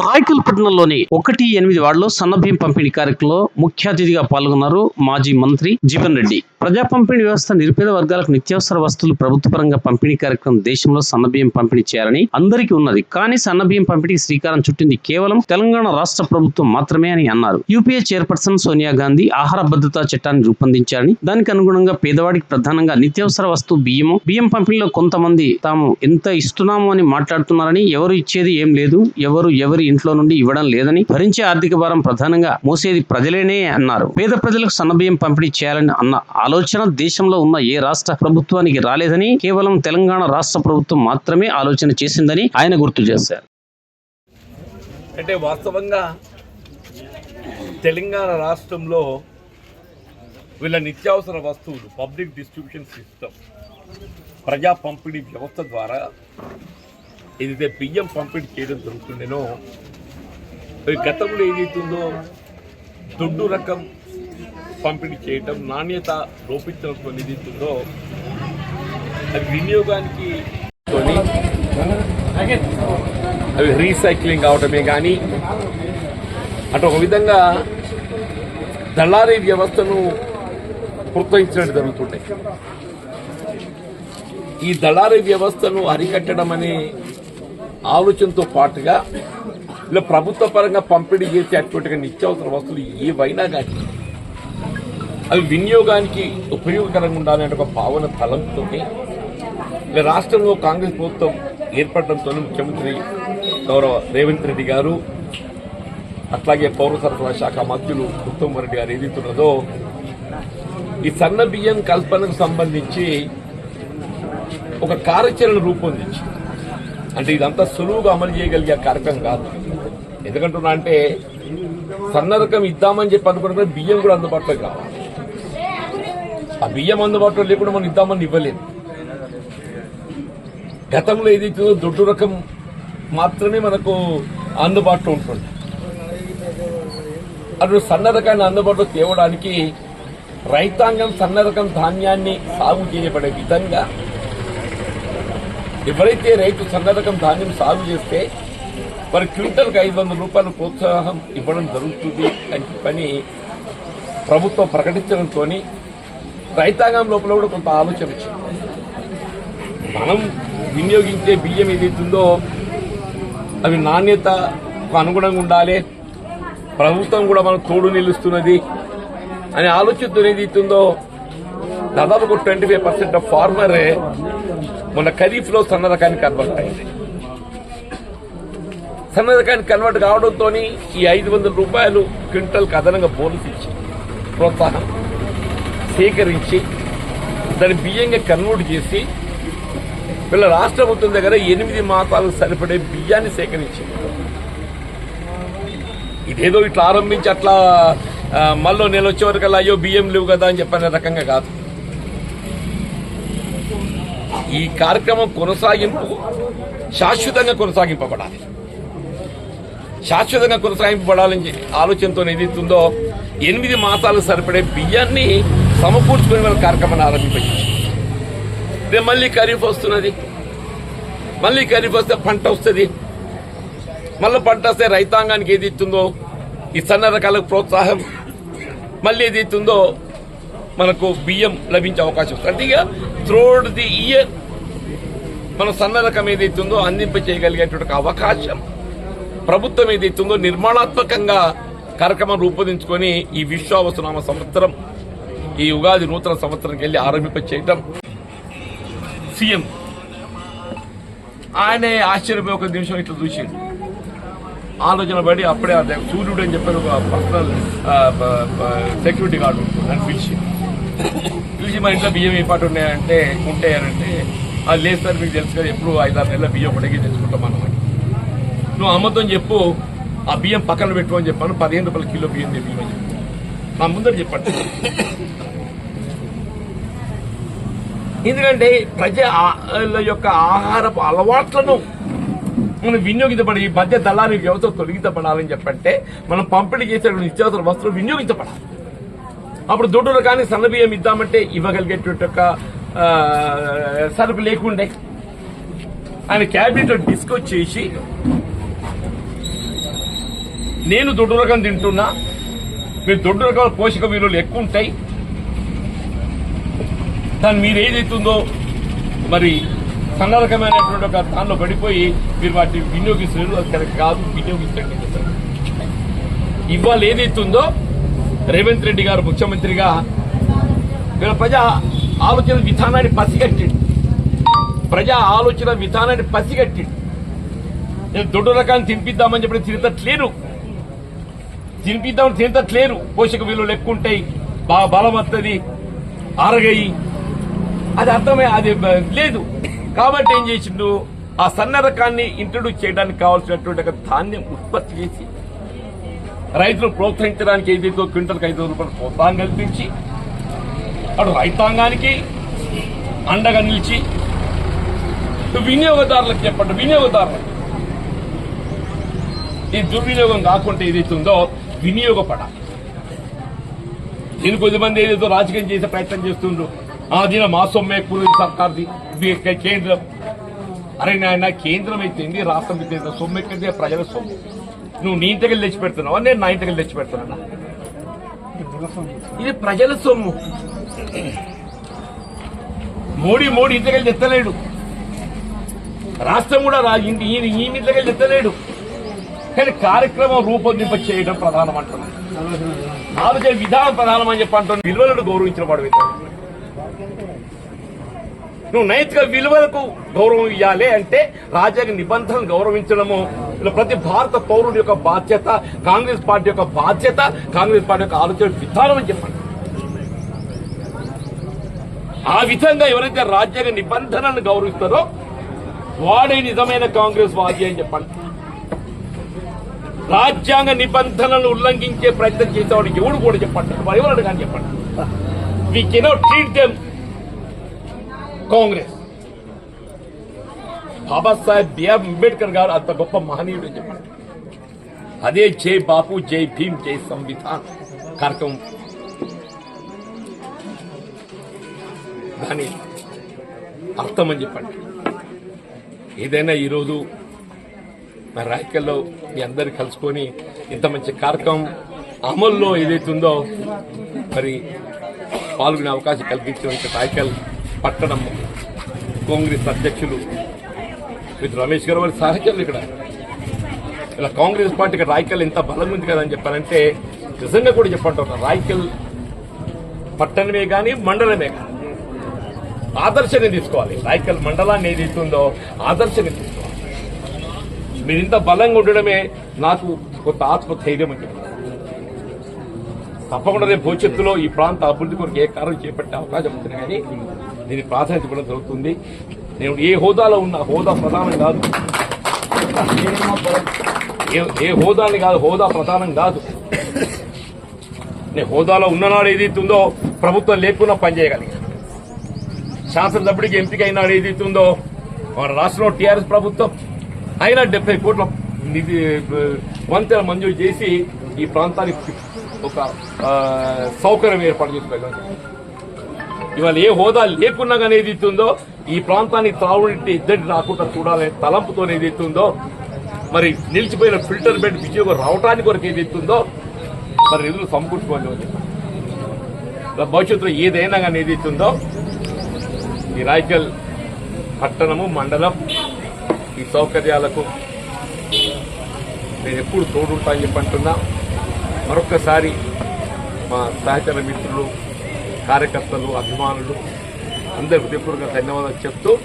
రాయకల్పట్నంలోని ఒకటి ఎనిమిది వార్డులో సన్నబియ్యం పంపిణీ కార్యక్రమంలో ముఖ్య అతిథిగా పాల్గొన్నారు మాజీ మంత్రి జీవన్ రెడ్డి. ప్రజా పంపిణీ వ్యవస్థ నిరుపేద వర్గాలకు నిత్యావసర వస్తువులు ప్రభుత్వ పరంగా పంపిణీ కార్యక్రమం దేశంలో సన్నబియ్యం పంపిణీ చేయాలని అందరికీ ఉన్నది. కానీ సన్నబియ్యం పంపిణీకి శ్రీకారం చుట్టింది కేవలం తెలంగాణ రాష్ట్ర ప్రభుత్వం మాత్రమే అని అన్నారు. యూపీఏ చైర్పర్సన్ సోనియా గాంధీ ఆహార భద్రతా చట్టాన్ని రూపొందించారని దానికి అనుగుణంగా పేదవాడికి ప్రధానంగా నిత్యావసర వస్తువు బియ్యము బియ్యం పంపిణీలో కొంతమంది తాము ఎంత ఇస్తున్నాము అని మాట్లాడుతున్నారని ఎవరు ఇచ్చేది ఏం లేదు. ఎవరు ఎవరి ఇంట్లో నుండి ఇవ్వడం లేదని భరించే ఆర్థిక భారం ప్రధానంగా మోసేది ప్రజలేనే అన్నారు. పేద ప్రజలకు సన్నబియ్యం పంపిణీ చేయాలని అన్న ఆలోచన దేశంలో ఉన్న ఏ రాష్ట్ర ప్రభుత్వానికి రాలేదని కేవలం తెలంగాణ రాష్ట్ర ప్రభుత్వం మాత్రమే ఆలోచన చేసిందని ఆయన గుర్తు చేశారు. అంటే వాస్తవంగా తెలంగాణ రాష్ట్రంలో వీళ్ళ నిత్యావసర వస్తువులు పబ్లిక్ డిస్ట్రిబ్యూషన్ సిస్టమ్ ప్రజా పంపిణీ వ్యవస్థ ద్వారా ఏదైతే బియ్యం పంపిణీ చేయడం జరుగుతుండేనో గతంలో ఏదైతుందో దొడ్డు రకం పంపిణీ చేయటం నాణ్యత లోపించడంతో ఏదైతుందో అది వినియోగానికి అవి రీసైక్లింగ్ అవటమే కానీ అటు ఒక విధంగా దళారీ వ్యవస్థను ప్రోత్సహించడం జరుగుతుంటాయి. ఈ దళారీ వ్యవస్థను అరికట్టడం అనే ఆలోచనతో పాటుగా ఇలా ప్రభుత్వ పరంగా పంపిణీ చేసి అటువంటి నిత్యావసర వస్తువులు ఏవైనా కానీ అవి వినియోగానికి ఉపయోగకరంగా ఉండాలనే ఒక భావన తలంతో ఇలా రాష్ట్రంలో కాంగ్రెస్ ప్రభుత్వం ఏర్పడడంతో ముఖ్యమంత్రి గౌరవ రేవంత్ రెడ్డి గారు అట్లాగే పౌర సరఫరా శాఖ మంత్రులు ఉత్తమ్ రెడ్డి గారు ఏదైతున్నదో ఈ సన్న బియ్యం కల్పనకు సంబంధించి ఒక కార్యాచరణ రూపొందించి అంటే ఇదంతా సులువుగా అమలు చేయగలిగే కార్యక్రమం కాదు. ఎందుకంటున్నా అంటే సన్నరకం ఇద్దామని చెప్పి అనుకున్న బియ్యం కూడా అందుబాటులో కావాలి ఆ బియ్యం అందుబాటులో లేకుండా మనం ఇద్దామని ఇవ్వలేదు. గతంలో ఏదైతే దొడ్డు రకం మాత్రమే మనకు అందుబాటులో ఉంటుంది. అటు సన్నరకాన్ని అందుబాటులో తేవడానికి రైతాంగం సన్నరకం ధాన్యాన్ని సాగు చేయబడే విధంగా ఎవరైతే రైతు సన్న ధాన్యం సాగు చేస్తే వారి క్వింటల్కి ఐదు వందల రూపాయల ప్రోత్సాహం ఇవ్వడం జరుగుతుంది అని చెప్పని ప్రభుత్వం ప్రకటించడంతో రైతాంగం లోపల కూడా కొంత ఆలోచన వచ్చింది. మనం వినియోగించే బియ్యం ఏదైతుందో అవి నాణ్యతకు అనుగుణంగా ఉండాలి. ప్రభుత్వం కూడా మనకు తోడు నిలుస్తున్నది. అనే ఆలోచనతో ఏదైతుందో దాదాపు ఒక ట్వంటీ ఫైవ్ పర్సెంట్ ఆఫ్ ఫార్మరే మన ఖరీఫ్లో కన్వర్ట్ అయింది. సన్నరకానికి కన్వర్ట్ కావడంతో ఈ ఐదు వందల రూపాయలు క్వింటల్కి అదనంగా బోనస్ ఇచ్చి ప్రోత్సాహం సేకరించి దాన్ని బియ్యంగా కన్వర్ట్ చేసి వీళ్ళ రాష్ట్ర ప్రభుత్వం దగ్గర ఎనిమిది మాసాలకు సరిపడే బియ్యాన్ని సేకరించింది. ఇదేదో ఇట్లా ఆరంభించి అట్లా మళ్ళీ నేను వచ్చేవరకల్లా అయ్యో బియ్యం లేవు కదా అని చెప్పనే రకంగా కాదు. ఈ కార్యక్రమం కొనసాగింపు శాశ్వతంగా కొనసాగింపబడాలి. శాశ్వతంగా కొనసాగింపబడాలని ఆలోచనతో ఏదైతుందో ఎనిమిది మాసాలకు సరిపడే బియ్యాన్ని సమకూర్చుకునే వాళ్ళ కార్యక్రమాన్ని ఆరంభించవచ్చు రేపు మళ్ళీ ఖరీఫ్ వస్తున్నది. మళ్ళీ ఖరీఫ్ వస్తే పంట వస్తుంది. మళ్ళీ పంట వస్తే రైతాంగానికి ఏది ఇస్తుందో ఈ సన్న రకాలకు ప్రోత్సాహం. మళ్ళీ ఏది ఇస్తుందో మనకు బియ్యం లభించే అవకాశం వస్తుంది. అంటే ఇక త్రోడ్ ది ఇయర్ మన సన్న రకం ఏదైతుందో అందింప చేయగలిగేటువంటి అవకాశం. ప్రభుత్వం ఏదైతుందో నిర్మాణాత్మకంగా కార్యక్రమం రూపొందించుకొని ఈ విశ్వావసనామ సంవత్సరం ఈ ఉగాది నూతన సంవత్సరంకి వెళ్ళి ఆరంభింప చేయటం. సీఎం ఆయనే ఆశ్చర్యపోయి ఒక నిమిషం ఇట్లా చూసి ఆలోచన పడి అప్పుడే అదే సూర్యుడు అని చెప్పారు ఒక పర్సనల్ సెక్యూరిటీ గార్డు ఉంటుంది అని పిలిచి పిలిచి మా ఇంట్లో బియ్యం ఏ పాటు ఉన్నాయంటే ఉంటాయనంటే అది లేదు సార్ మీకు తెలుసు కదా ఎప్పుడు ఐదారు నెలల బియ్యం పడిగి తెచ్చుకుంటాం మనం నువ్వు అమ్మతం చెప్పు ఆ బియ్యం పక్కన పెట్టు అని చెప్పాను పదిహేను రూపాయల కిలో బియ్యం తెప్పి అని నా ముందర చెప్పండి. ఎందుకంటే ప్రజల యొక్క ఆహారపు అలవాట్లను మనం వినియోగించబడి మధ్య దళారి వ్యవస్థ తొలగించబడాలని చెప్పంటే మనం పంపిణీ చేసేటువంటి నిత్యావసర వస్తువులు వినియోగించబడాలి. అప్పుడు దుడ్డులు కానీ సన్న బియ్యం ఇద్దామంటే ఇవ్వగలిగేటువంటి యొక్క సరుకు లేకుండే. ఆయన క్యాబినెట్లో డిస్కస్ చేసి నేను దొడ్డు రకం తింటున్నా మీరు దొడ్డు రకాల పోషక విలువలు ఎక్కువ ఉంటాయి. దాన్ని మీరు ఏదైతుందో మరి సన్న రకమైనటువంటి ఒక దానిలో పడిపోయి మీరు వాటిని వినియోగిస్తున్నారు. అది కరెక్ట్ కాదు వినియోగించండి ఇవాళ ఏదైతుందో రేవంత్ రెడ్డి గారు ముఖ్యమంత్రిగా వీళ్ళ ప్రజా ఆలోచన విధానాన్ని పసిగట్టిండు. ప్రజా ఆలోచన విధానాన్ని పసిగట్టిండు. నేను దొడ్డు రకాన్ని తినిపిద్దామని చెప్పి తినట్లేరు తినిపిద్దామని తినట్లేరు పోషక విలువలు ఎక్కువ ఉంటాయి. బాగా బలం వస్తుంది ఆరగయి. అది అర్థమే అది లేదు. కాబట్టి ఏం చేసిండు? ఆ సన్న రకాన్ని ఇంట్రొడ్యూస్ చేయడానికి కావాల్సినటువంటి ఒక ధాన్యం ఉత్పత్తి చేసి రైతులు ప్రోత్సహించడానికి ఏదైతే క్వింటల్కి ఐదు రూపాయలు ప్రోత్సాహం కల్పించి అటు రైతాంగానికి అండగా నిలిచి వినియోగదారులకు చెప్పండి వినియోగదారులకు. ఈ దుర్వినియోగం కాకుండా ఏదైతే ఉందో వినియోగపడాలి దీని కొద్దిమంది ఏదైతే రాజకీయం చేసే ప్రయత్నం చేస్తుండ్రు ఆ దిన మా సొమ్మే కూలి సర్కార్ది కేంద్రం? అరే నాయన కేంద్రం అయితేంది రాష్ట్రం అయితే సొమ్ము ప్రజల సొమ్ము. నువ్వు నీ ఇంటికి తెచ్చి నేను నా ఇంటికి తెచ్చి పెడుతున్నా ఇది ప్రజల సొమ్ము. మోడీ మోడీ ఇంటికి ఎత్తలేడు రాష్ట్రం కూడా రా ఇంటి ఈయన ఈ ఇంటికి ఎత్తలేడు కానీ కార్యక్రమం రూపొందింప చేయడం ప్రధానం అంటున్నాను ఆలోచన విధానం ప్రధానం అని చెప్పి అంటున్నాను విలువలను గౌరవించిన వాడు నువ్వు నైతిక విలువలకు గౌరవం ఇవ్వాలి అంటే రాజ్యాంగ నిబంధనలు గౌరవించడము ప్రతి భారత పౌరుడి యొక్క బాధ్యత కాంగ్రెస్ పార్టీ యొక్క బాధ్యత కాంగ్రెస్ పార్టీ యొక్క ఆలోచన విధానం అని చెప్పండి. ఆ విధంగా ఎవరైతే రాజ్యాంగ నిబంధనలను గౌరవిస్తారో వాడే నిజమైన కాంగ్రెస్ వాది అని చెప్పండి. రాజ్యాంగ నిబంధనలను ఉల్లంఘించే ప్రయత్నం చేసేవాడు ఎవడు కూడా చెప్పండి. ఎవరు కానీ చెప్పండి. We cannot treat them Congress. Babasaheb B R Ambedkar garu అంత గొప్ప మహనీయుడు అని చెప్పండి. అదే జై బాపు జై భీమ్ జై సంవిధాన్ కార్యక్రమం. దాని అర్థం అని చెప్పండి. ఏదైనా ఈరోజు మా రాయకల్లో మీ అందరు కలుసుకొని ఇంత మంచి కార్యక్రమం అమల్లో ఏదైతుందో మరి పాల్గొనే అవకాశం కల్పించిన రాయకల్ పట్టణం కాంగ్రెస్ అధ్యక్షులు విత్ రమేష్ గారు వాళ్ళు సహచరులు ఇక్కడ. ఇలా కాంగ్రెస్ పార్టీ ఇక్కడ రాయకల్ ఎంత బలంగా ఉంది కదా అని చెప్పారంటే నిజంగా కూడా చెప్పంటారు. రాయకల్ పట్టణమే కానీ మండలమే కానీ ఆదర్శని తీసుకోవాలి. రాయకల్ మండలాన్ని ఏదైతే ఉందో ఆదర్శని తీసుకోవాలి. మీరు ఇంత బలంగా ఉండడమే నాకు కొంత ఆత్మధైర్యం అని తప్పకుండా రేపు భవిష్యత్తులో ఈ ప్రాంత అభివృద్ధి కొరకు ఏ కార్యం చేపట్టే అవకాశం ఉంటుంది కానీ దీని ప్రాధాన్యత కూడా జరుగుతుంది. నేను ఏ హోదాలో ఉన్న హోదా ప్రధానం కాదు. ఏ- ఏ హోదాని కాదు హోదా ప్రధానం కాదు. నేను హోదాలో ఉన్ననాడు ఏదైతే ఉందో ప్రభుత్వం లేకున్నా పనిచేయగలిగా శాసనసభ్యుడికి ఎంపిక అయినాడు ఏదైతే ఉందో మన రాష్ట్రంలో టీఆర్ఎస్ ప్రభుత్వం. అయినా డెబ్బై కోట్ల నిధి వంతెన మంజూరు చేసి ఈ ప్రాంతానికి ఒక సౌకర్యం ఏర్పాటు చేసుకోగలం ఇవాళ ఏ హోదా లేకున్నా కానీ ఏదైతే ఈ ప్రాంతానికి త్రావుడి ఇద్దరి రాకుండా చూడాలనే తలంపుతో ఏదైతుందో మరి నిలిచిపోయిన ఫిల్టర్ బెడ్ విజయోగం రావడానికి వరకు ఏదైతుందో మరి నిధులు సమకూర్చుకోవాలి భవిష్యత్తులో ఏదైనా కానీ ఏదైతుందో ఈ రాయకల్ పట్టణము మండలం ఈ సౌకర్యాలకు నేను ఎప్పుడు తోడుంటా అని చెప్పంటున్నా మరొకసారి మరొక్కసారి మా సహచర మిత్రులు కార్యకర్తలు అభిమానులు అందరి హృదయపూర్వక ధన్యవాదాలు చెప్తూ